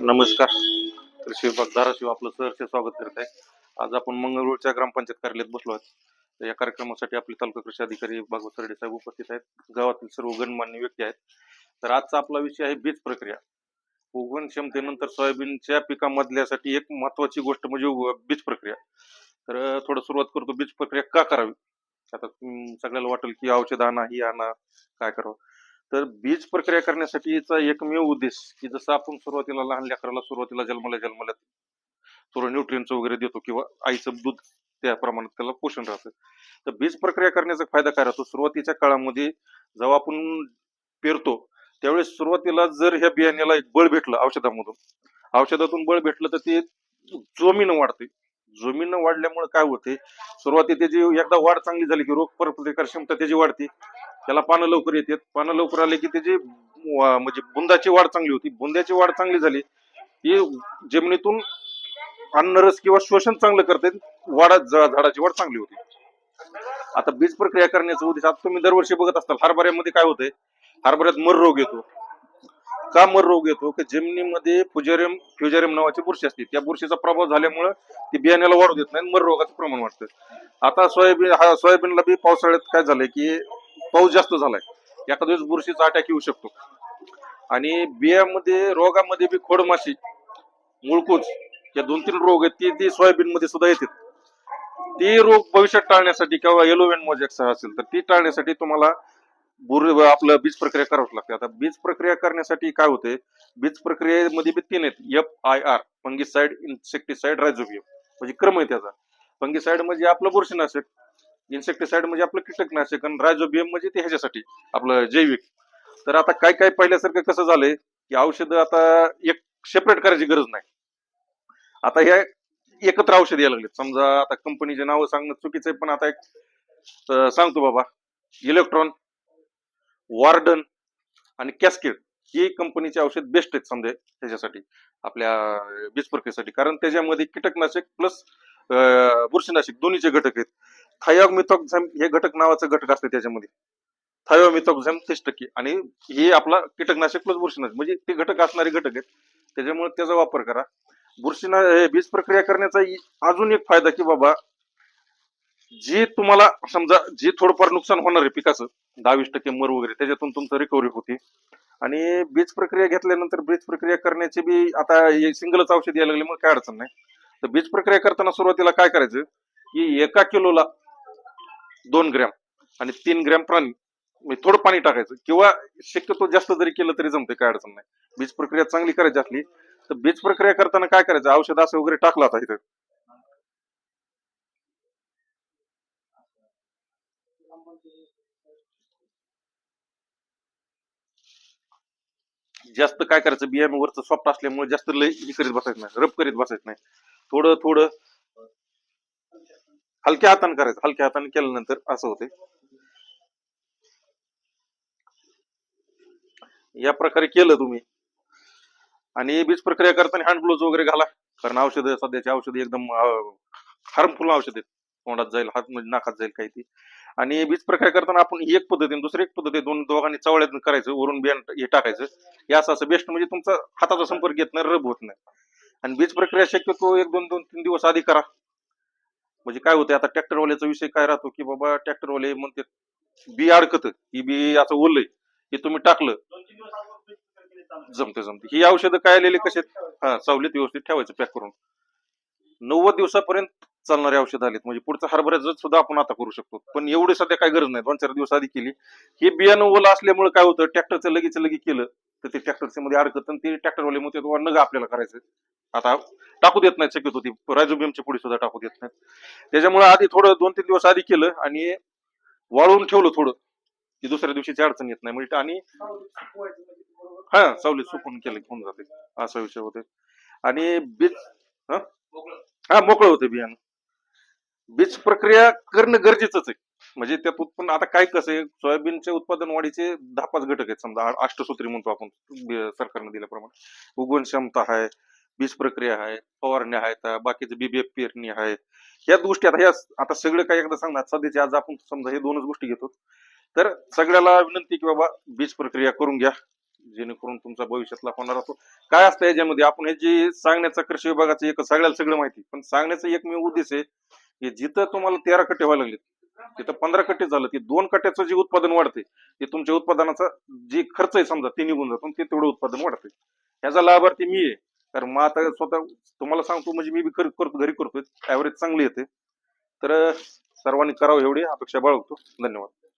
नमस्कार. कृषी विभाग धाराशिव आपलं सहर्ष स्वागत करत आहे. आज आपण मंगळूरच्या ग्रामपंचायत कार्यालयात बसलो आहोत. या कार्यक्रमासाठी आपले तालुका कृषी अधिकारी भागवत सरडे साहेब उपस्थित आहेत. गावातील सर्व गणमान्य व्यक्ती आहेत. तर आजचा आपला विषय आहे बीज प्रक्रिया. उगवण क्षमतेनंतर सोयाबीनच्या पिकामधल्यासाठी एक महत्वाची गोष्ट म्हणजे उग- बीज प्रक्रिया. तर थोडं सुरुवात करतो. बीज प्रक्रिया का करावी? आता सगळ्याला वाटेल की औषध आणा ही आणा काय करावं? तर बीज प्रक्रिया करण्यासाठीचा एकमेव उद्देश की जसं आपण सुरुवातीला लहान लेकराला सुरुवातीला जन्माला जन्माला थोडं न्यूट्रियनचं वगैरे देतो किंवा आईचं दूध त्या प्रमाणात त्याला पोषण राहतं. तर बीज प्रक्रिया करण्याचा फायदा काय राहतो? सुरुवातीच्या काळामध्ये जेव्हा आपण पेरतो त्यावेळेस सुरुवातीला जर ह्या बियाण्याला एक बळ भेटलं औषधामधून औषधातून बळ भेटलं तर ते जोमीनं वाढते. जोमीनं वाढल्यामुळे काय होते? सुरुवाती त्याची एकदा वाढ चांगली झाली की रोग प्रतिकार क्षमता त्याची वाढते. त्याला पानं लवकर येतात. पानं लवकर आले की त्याची म्हणजे बुंदाची वाढ चांगली होती. बुंद्याची वाढ चांगली झाली. की जमिनीतून अन्नरस किंवा शोषण चांगलं करते वाढ झाडाची वाढ चांगली होती. आता बीज प्रक्रिया करण्याचा उद्देश आता तुम्ही दरवर्षी बघत असताल हरभऱ्यामध्ये काय होतंय? हरभऱ्यात मर रोग येतो. का मर रोग येतो? की जमिनीमध्ये फ्युजेरियम फ्युजेरियम नावाची बुरशी असते त्या बुरशीचा प्रभाव झाल्यामुळे ती बियाण्याला वाढू देत नाही मर रोगाचं प्रमाण वाढतं. आता सोयाबीन हा सोयाबीनला बी पावसाळ्यात काय झालंय की पाऊस जास्त झालाय. एखाद्या दिवस बुरशीचा अटॅक येऊ शकतो. आणि बियामध्ये रोगामध्ये बी खोडमाशी मुळकूच या दोन तीन रोग आहेत ती ती सोयाबीन मध्ये सुद्धा येतात. ती रोग भविष्यात टाळण्यासाठी किंवा येलोवेन मोजेक्स असेल तर ती टाळण्यासाठी तुम्हाला बुर आपलं बीज प्रक्रिया करावं लागते. आता बीज प्रक्रिया करण्यासाठी काय होते बीज प्रक्रियेमध्ये बी तीन आहेत. F I R fungicide insecticide rhizobium म्हणजे क्रम आहे त्याचा. फंगिसाइड म्हणजे आपलं बुरशीनाशक. इन्सेक्टिसाइड म्हणजे आपलं कीटकनाशक आणि रायझोबियम म्हणजे ते ह्याच्यासाठी आपलं जैविक. तर आता काय काय पहिल्यासारखं कसं झालंय की औषधं आता एक सेपरेट करायची गरज नाही. आता ह्या एकत्र औषध यायला लागलेत. समजा आता कंपनीचे नावं सांगणं चुकीचं आहे पण आता एक सांगतो बाबा. इलेक्ट्रॉन वार्डन आणि कॅस्केड ही कंपनीचे औषध बेस्ट आहेत समजा त्याच्यासाठी आपल्या अं, बीज प्रक्रियेसाठी कारण त्याच्यामध्ये कीटकनाशक प्लस बुरशीनाशक दोन्हीचे घटक आहेत. थायोमिथॉक्झॅम हे घटक नावाचं घटक असते त्याच्यामध्ये. थायोमिथॉक्झॅम तीस टक्के आणि हे आपला कीटकनाशक प्लस बुरशीनाशक. म्हणजे ते घटक असणारे घटक आहेत. त्याच्यामुळे त्याचा वापर करा. बुरशीना बीज प्रक्रिया करण्याचा अजून एक फायदा की बाबा जे तुम्हाला समजा जे थोडंफार नुकसान होणार आहे पिकाचं दहावीस टक्के मर वगैरे त्याच्यातून तुमचं रिकव्हरी होते. आणि बीज प्रक्रिया घेतल्यानंतर बीज प्रक्रिया करण्याची बी आता हे सिंगलच औषध यायला मग काय अडचण नाही. तर बीज प्रक्रिया करताना सुरुवातीला काय करायचं की एका किलोला दोन ग्रॅम आणि तीन ग्रॅम प्राणी म्हणजे थोडं पाणी टाकायचं. किंवा शक्यतो जास्त जरी केलं तरी जमते काय अडचण नाही. बीज प्रक्रिया चांगली करायची असली तर बीज प्रक्रिया करताना काय करायचं? औषध असं वगैरे टाकलं आता इथं. जास्त काय करायचं? बियाणं वरचं सॉफ्ट असल्यामुळे जास्त लय हे करीत बसायचं नाही रब करीत बसायचं नाही. थोडं थोडं हलक्या हाताने करायचं. हलक्या हाताने केल्यानंतर असं होते या प्रकारे केलं तुम्ही. आणि बीज प्रक्रिया करताना हँड ग्लोव्ह वगैरे घाला. कारण औषध सध्याची औषध एकदम हार्मफुल औषध आहेत. तोंडात जाईल हात म्हणजे नाकात जाईल काही ती. आणि बीज प्रक्रिया करताना आपण एक पद्धतीने दुसरी एक पद्धती दोन दोघांनी चवळ्यात करायचं. वरून बियाण हे टाकायचं. या असं असं बेस्ट म्हणजे तुमचा हाताचा संपर्क येत नाही रब होत नाही. आणि बीज प्रक्रिया शक्यतो एक दोन दोन तीन दिवस आधी करा. म्हणजे काय होतं आता ट्रॅक्टरवाल्याचा विषय काय राहतो की बाबा ट्रॅक्टरवाले म्हणते बी अडकत. ही बी असं ओलय हे तुम्ही टाकलं जमते जमते. ही औषधं काय आलेली कसे हा सावलीत व्यवस्थित ठेवायचं पॅक करून. नव्वद दिवसापर्यंत चालणारे औषध आलेत. म्हणजे पुढचं हरभऱ्याचं सुद्धा आपण आता करू शकतो. पण एवढी सध्या काय गरज नाही. दोन चार दिवस आधी केली. हे बियाणं ओलं असल्यामुळे काय होतं ट्रॅक्टरचं लगेच लगे केलं. तर ते ट्रॅक्टरच्या मध्ये अडकत आणि ते ट्रॅक्टरवाले मग ते नग आपल्याला करायचं आता टाकू देत नाही शक्यतो ती. रायझोबियमची पुढे सुद्धा टाकू देत नाहीत. त्याच्यामुळे आधी थोडं दोन तीन दिवस आधी केलं आणि वाळवून ठेवलं थोडं की दुसऱ्या दिवशीची अडचण येत नाही. म्हणजे आणि हा सावलीत सुकून केलं होऊन जाते. असा विषय होते आणि बीज हा? हा मोकळं होते बियाणं. बीज प्रक्रिया करणं गरजेचंच आहे. म्हणजे त्यात उत्पन्न आता काय कसं आहे सोयाबीनचे उत्पादन वाढीचे दहा पाच घटक आहेत. समजा आ- अष्टसूत्री म्हणतो आपण सरकारने दिल्याप्रमाणे उगवण क्षमता आहे बीज प्रक्रिया आहे फवारण्या आहेत बाकीचे बीबीएफ पेरणी आहे. या गोष्टी आता ह्या आता सगळं काय एकदा सांगणार. सध्याचे आज आपण समजा हे दोनच गोष्टी घेतो. तर सगळ्याला विनंती की बाबा बीज प्रक्रिया करून घ्या जेणेकरून तुमचा भविष्यातला होणार असतो. काय असतं याच्यामध्ये आपण हे जे सांगण्याचा कृषी विभागाचं एक सगळ्याला सगळं माहिती पण सांगण्याचा एकमेव उद्देश आहे की जिथं तुम्हाला तेरा कट्टे व्हायला लागले तिथं पंधरा कट्टे झालं ते दोन कट्ट्याचं जे उत्पादन वाढते ते तुमच्या उत्पादनाचा जे खर्च आहे समजा ते निघून जातो ते तेवढं उत्पादन वाढते ह्याचा लाभार्थी मी आहे. कारण मग आता स्वतः तुम्हाला सांगतो म्हणजे मी बी करतो घरी करतोय. ऍव्हरेज चांगली येते. तर सर्वांनी करावं एवढी अपेक्षा बाळगतो. धन्यवाद.